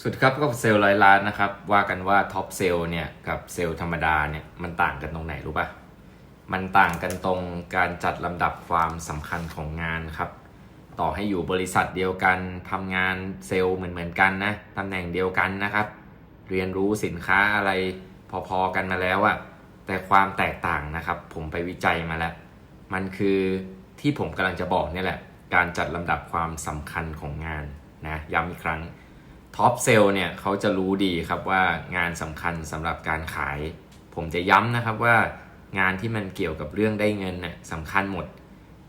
สวัสดีครับก็เซลล์ร้อยล้านนะครับ ว่ากันว่าท็อปเซลล์เนี่ยกับเซลล์ธรรมดาเนี่ยมันต่างกันตรงไหนรู้ปะมันต่างกันตรงการจัดลำดับความสำคัญของงานครับ ต่อให้อยู่บริษัทเดียวกันทำงานเซลล์เหมือนเหมือนๆกันนะตำแหน่งเดียวกันนะครับ เรียนรู้สินค้าอะไรพอๆกันมาแล้วอะแต่ความแตกต่างนะครับ ผมไปวิจัยมาแล้ว มันคือที่ผมกำลังจะบอกเนี่ยแหละ การจัดลำดับความสำคัญของงานนะย้ำอีกครั้ง ท็อปเซลล์เนี่ยเขาจะรู้ดีครับว่างานสำคัญสำหรับการขาย ผมจะย้ำนะครับว่างานที่มันเกี่ยวกับเรื่องได้เงินน่ะสำคัญหมด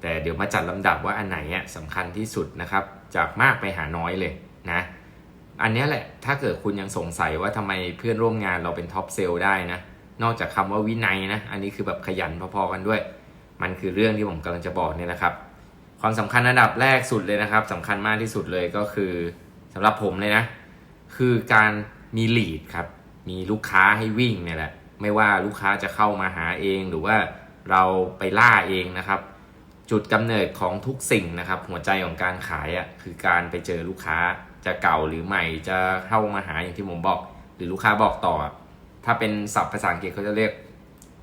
แต่เดี๋ยวมาจัดลำดับว่าอันไหนอะสำคัญที่สุดนะครับ จากมากไปหาน้อยเลยนะอันนี้แหละถ้าเกิดคุณยังสงสัยว่าทำไมเพื่อนร่วมงานเราเป็นท็อปเซลล์ได้นะนอกจากคำว่าวินัยนะอันนี้คือแบบขยันพอๆกันด้วย มันคือเรื่องที่ผมกำลังจะบอกเนี่ยนะครับ ความสำคัญอันดับแรกสุดเลยนะครับสำคัญมากที่สุดเลยก็คือ สำหรับผมเลยนะ คือการมีลีดครับ มีลูกค้าให้วิ่งเนี่ยแหละ ไม่ว่าลูกค้าจะเข้ามาหาเองหรือว่าเราไปล่าเองนะครับ จุดกำเนิดของทุกสิ่งนะครับ หัวใจของการขายอะคือการไปเจอลูกค้าจะเก่าหรือใหม่จะเข้ามาหาอย่างที่ผมบอก หรือลูกค้าบอกต่อ ถ้าเป็นศัพท์ภาษาอังกฤษเขาจะเรียก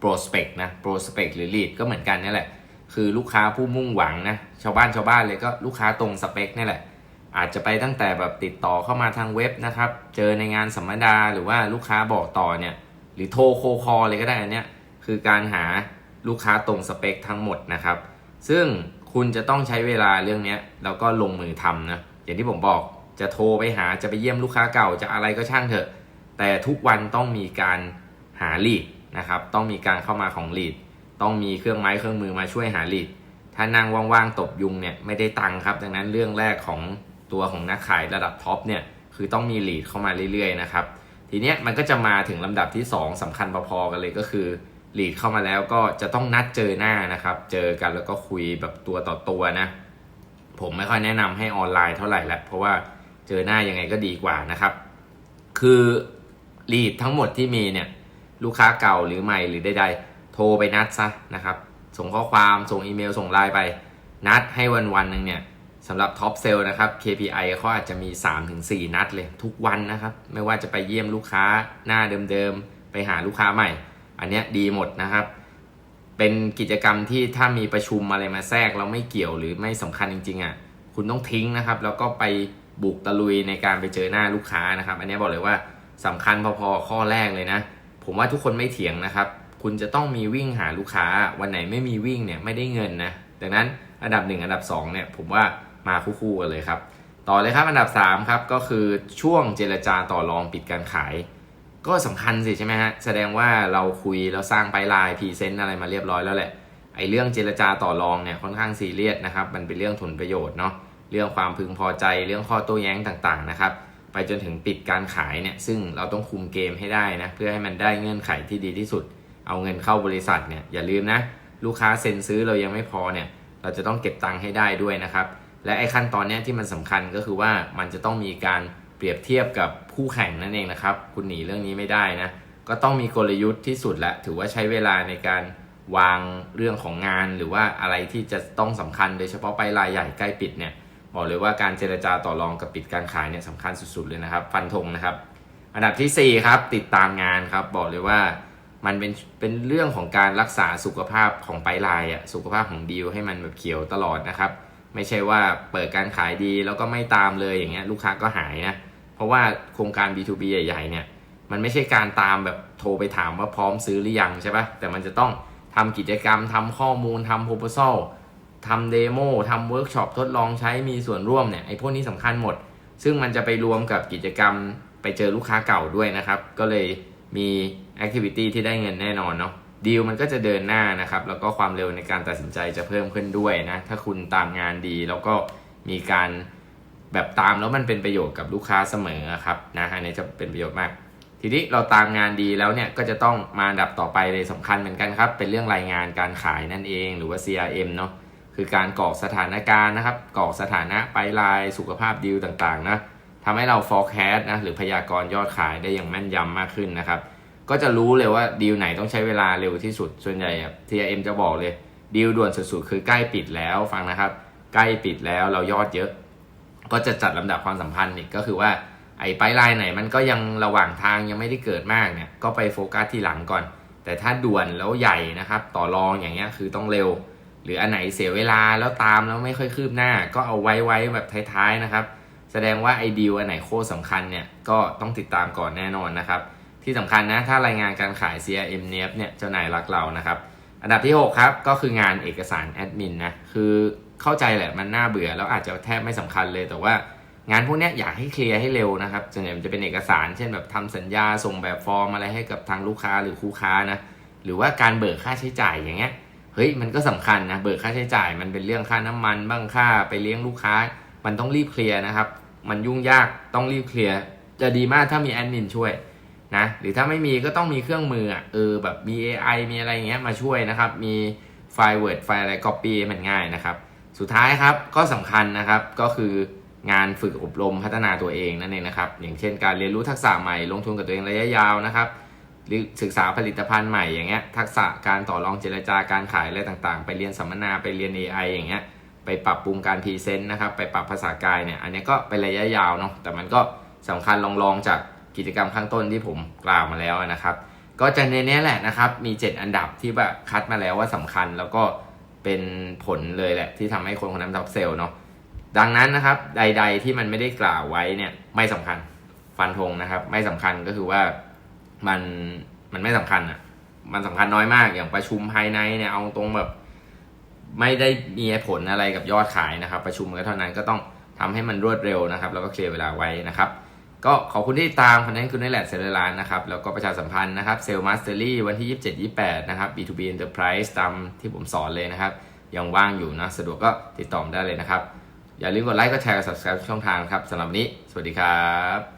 prospect นะ prospect หรือ lead ก็เหมือนกันนี่แหละ คือลูกค้าผู้มุ่งหวังนะ ชาวบ้านชาวบ้านเลยก็ลูกค้าตรงสเปคนี่แหละ อาจจะไปตั้งแต่แบบติดต่อเข้ามาทางเว็บนะครับ เจอในงานสัมมนาหรือว่าลูกค้าบอกต่อเนี่ย หรือโทรโคคอเลยก็ได้อันเนี้ยคือการหาลูกค้าตรงสเปคทั้งหมดนะครับ ซึ่งคุณจะต้องใช้เวลาเรื่องเนี้ยแล้วก็ลงมือทำนะอย่างที่ผมบอกจะโทรไปหาจะไปเยี่ยมลูกค้าเก่าจะอะไรก็ช่างเถอะ แต่ทุกวันต้องมีการหาลีดนะครับ ต้องมีการเข้ามาของลีดต้องมีเครื่องไม้เครื่องมือมาช่วยหาลีดถ้านั่งว่างๆตบยุงเนี่ยไม่ได้ตังค์ครับ ดังนั้นเรื่องแรกของ ตัวของนักขายระดับท็อปเนี่ยคือต้องมีลีดเข้ามาเรื่อยๆนะครับทีเนี้ยมันก็จะมาถึงลำดับที่ 2สำคัญพอๆกันเลยก็คือลีดเข้ามาแล้วก็จะต้องนัดเจอหน้านะครับ เจอกันแล้วก็คุยแบบตัวต่อตัวนะผมไม่ค่อยแนะนำให้ออนไลน์เท่าไหร่แล้วเพราะว่าเจอหน้ายังไงก็ดีกว่านะครับ คือลีดทั้งหมดที่มีเนี่ยลูกค้าเก่าหรือใหม่หรือใดๆโทรไปนัดซะนะครับ ส่งข้อความส่งอีเมลส่งไลน์ไป นัดให้วันวันๆหนึ่งเนี่ย สำหรับท็อปเซลล์นะครับ KPI เขาอาจจะมี 3-4 นัดเลยทุกวันนะครับ ไม่ว่าจะไปเยี่ยมลูกค้าหน้าเดิมๆ ไปหาลูกค้าใหม่ อันเนี้ยดีหมดนะครับ เป็นกิจกรรมที่ถ้ามีประชุมอะไรมาแทรกแล้วไม่เกี่ยวหรือไม่สำคัญจริงๆอะคุณต้องทิ้งนะครับ แล้วก็ไปบุกตะลุยในการไปเจอหน้าลูกค้านะครับ อันนี้บอกเลยว่าสำคัญพอๆข้อแรกเลยนะ ผมว่าทุกคนไม่เถียงนะครับ คุณจะต้องมีวิ่งหาลูกค้าวันไหนไม่มีวิ่งเนี่ยไม่ได้เงินนะดังนั้นอันดับ 1 อันดับ2เนี่ยผมว่า มาคู่ๆกันเลยครับ ต่อเลยครับอันดับ3ครับก็คือช่วงเจรจาต่อรองปิดการขาย ก็สำคัญสิใช่ไหมฮะแสดงว่าเราคุยเราสร้างไปลายพรีเซนต์อะไรมาเรียบร้อยแล้วแหละไอ้เรื่องเจรจาต่อรองเนี่ยค่อนข้างซีเรียสนะครับมันเป็นเรื่องผลประโยชน์เนาะเรื่องความพึงพอใจเรื่องข้อโต้แย้งต่างๆนะครับไปจนถึงปิดการขายเนี่ยซึ่งเราต้องคุมเกมให้ได้นะเพื่อให้มันได้เงื่อนไขที่ดีที่สุด เอาเงินเข้าบริษัทเนี่ยอย่าลืมนะลูกค้าเซ็นซื้อเรายังไม่พอเนี่ยเราจะต้องเก็บตังค์ให้ได้ด้วยนะครับ และไอ้ขั้นตอนเนี้ยที่มันสำคัญก็คือว่ามันจะต้องมีการเปรียบเทียบกับคู่แข่งนั่นเองนะครับ คุณหนีเรื่องนี้ไม่ได้นะ ก็ต้องมีกลยุทธ์ที่สุดและถือว่าใช้เวลาในการวางเรื่องของงาน หรือว่าอะไรที่จะต้องสำคัญโดยเฉพาะไปรายใหญ่ใกล้ปิดเนี่ยบอกเลยว่าการเจรจาต่อรองกับปิดการขายเนี่ยสำคัญสุดๆเลยนะครับ ฟันธงนะครับ อันดับทีสี่4 ครับ ติดตามงานครับ บอกเลยว่ามันเป็นเป็นเรื่องของการรักษาสุขภาพของไปลายอะสุขภาพของดีลให้มันแบบเขียวตลอดนะครับ ไม่ใช่ว่าเปิดการขายดีแล้วก็ไม่ตามเลยอย่างเงี้ยลูกค้าก็หายนะ เพราะว่าโครงการ B2B ใหญ่ๆเนี่ยมันไม่ใช่การตามแบบโทรไปถามว่าพร้อมซื้อหรือยังใช่ปะแต่มันจะต้องทำกิจกรรมทำข้อมูลทำ proposal ทำเดโมทำเวิร์กช็อปทดลองใช้มีส่วนร่วมเนี่ยไอ้พวกนี้สำคัญหมด ซึ่งมันจะไปรวมกับกิจกรรมไปเจอลูกค้าเก่าด้วยนะครับ ก็เลยมีแอคทิวิตี้ที่ได้เงินแน่นอนเนาะ ดีลมันก็จะเดินหน้านะครับ แล้วก็ความเร็วในการตัดสินใจจะเพิ่มขึ้นด้วยนะ ถ้าคุณตามงานดีแล้วก็มีการแบบตามแล้วมันเป็นประโยชน์กับลูกค้าเสมอครับนะอันนี้จะเป็นประโยชน์มาก ทีนี้เราตามงานดีแล้วเนี่ยก็จะต้องมาอันดับต่อไปเลยสำคัญเหมือนกันครับ เป็นเรื่องรายงานการขายนั่นเองหรือว่า CRM เนาะคือการกรอกสถานการณ์นะครับกรอกสถานะไปลายสุขภาพดีลต่างๆนะทำให้เรา forecast นะหรือพยากรณ์ยอดขายได้อย่างแม่นยำมากขึ้นนะครับ ก็จะรู้เลยว่าดีลไหนต้องใช้เวลาเร็วที่สุด ส่วนใหญ่อะ TRM จะบอกเลยดีลด่วนสุดๆคือใกล้ปิดแล้วฟังนะครับ ใกล้ปิดแล้วเรายอดเยอะ ก็จะจัดลำดับความสัมพันธ์อีกก็คือว่าไอ้ไปไลน์ไหนมันก็ยังระหว่างทางยังไม่ได้เกิดมากเนี่ยก็ไปโฟกัสที่หลังก่อน แต่ถ้าด่วนแล้วใหญ่นะครับ ต่อรองอย่างเงี้ยคือต้องเร็ว หรืออันไหนเสียเวลาแล้วตามแล้วไม่ค่อยคืบหน้า ก็เอาไว้ไว้แบบท้ายๆนะครับ แสดงว่าไอ้ดีลอันไหนโคตรสำคัญเนี่ยก็ต้องติดตามก่อนแน่นอนนะครับ ที่สำคัญนะถ้ารายงานการขาย CRM เนียเนี่ยเจ้านายรักเรานะครับอันดับที่ 6 ครับ ก็คืองานเอกสารแอดมินนะคือเข้าใจแหละมันน่าเบื่อแล้วอาจจะแทบไม่สำคัญเลย แต่ว่างานพวกนี้อยากให้เคลียร์ให้เร็วนะครับส่วนใหญ่มันจะเป็นเอกสารเช่นแบบทำสัญญาส่งแบบฟอร์มอะไรให้กับทางลูกค้าหรือคู่ค้านะหรือว่าการเบิกค่าใช้จ่ายอย่างเงี้ยเฮ้ยมันก็สำคัญนะเบิกค่าใช้จ่ายมันเป็นเรื่องค่าน้ำมันบ้างค่าไปเลี้ยงลูกค้า มันต้องรีบเคลียร์นะครับ มันยุ่งยากต้องรีบเคลียร์จะดีมากถ้ามีแอดมินช่วย นะหรือถ้าไม่มีก็ต้องมีเครื่องมือเออแบบมี AI มีอะไรอย่างเงี้ยมาช่วยนะครับ มีไฟล์ Word ไฟล์อะไร Copy มันง่ายนะครับ สุดท้ายครับก็สำคัญนะครับก็คืองานฝึกอบรมพัฒนาตัวเองนั่นเองนะครับ อย่างเช่นการเรียนรู้ทักษะใหม่ลงทุนกับตัวเองระยะยาวนะครับหรือศึกษาผลิตภัณฑ์ใหม่อย่างเงี้ยทักษะการต่อรองเจรจาการขายอะไรต่างๆ ไปเรียนสัมมนาไปเรียน AI อย่างเงี้ยไปปรับปรุงการพรีเซนต์นะครับไปปรับภาษากายเนี่ยอันนี้ก็เป็นระยะยาวเนาะแต่มันก็สำคัญลองๆจาก กิจกรรมข้างต้นที่ผมกล่าวมาแล้วนะครับ ก็จะในนี้แหละนะครับ มี 7 อันดับที่แบบคัดมาแล้วว่าสำคัญแล้วก็เป็นผลเลยแหละ ที่ทำให้คนคนนั้นท็อปเซลล์เนาะดังนั้นนะครับ ใด ๆ ที่มันไม่ได้กล่าวไว้เนี่ยไม่สำคัญฟันธงนะครับ ไม่สำคัญก็คือว่ามันมันไม่สำคัญอะมันสำคัญน้อยมากอย่างประชุมภายในเนี่ยเอาตรงแบบไม่ได้มีผลอะไรกับยอดขายนะครับ ประชุมก็เท่านั้นก็ต้องทำให้มันรวดเร็วนะครับ แล้วก็เคลียร์เวลาไว้นะครับ ก็ขอบคุณที่ติดตามคอนเทนต์คุณนี่แหละเซลล์ร้านนะครับ แล้วก็ประชาสัมพันธ์นะครับเซลล์มาสเตอรี่วันที่ 27 28 นะครับ B2B Enterprise ตามที่ผมสอนเลยนะครับ ยังว่างอยู่นะ สะดวกก็ติดต่อได้เลยนะครับ อย่าลืมกดไลค์กดแชร์กด subscribe ช่องทางครับสำหรับวันนี้ สวัสดีครับ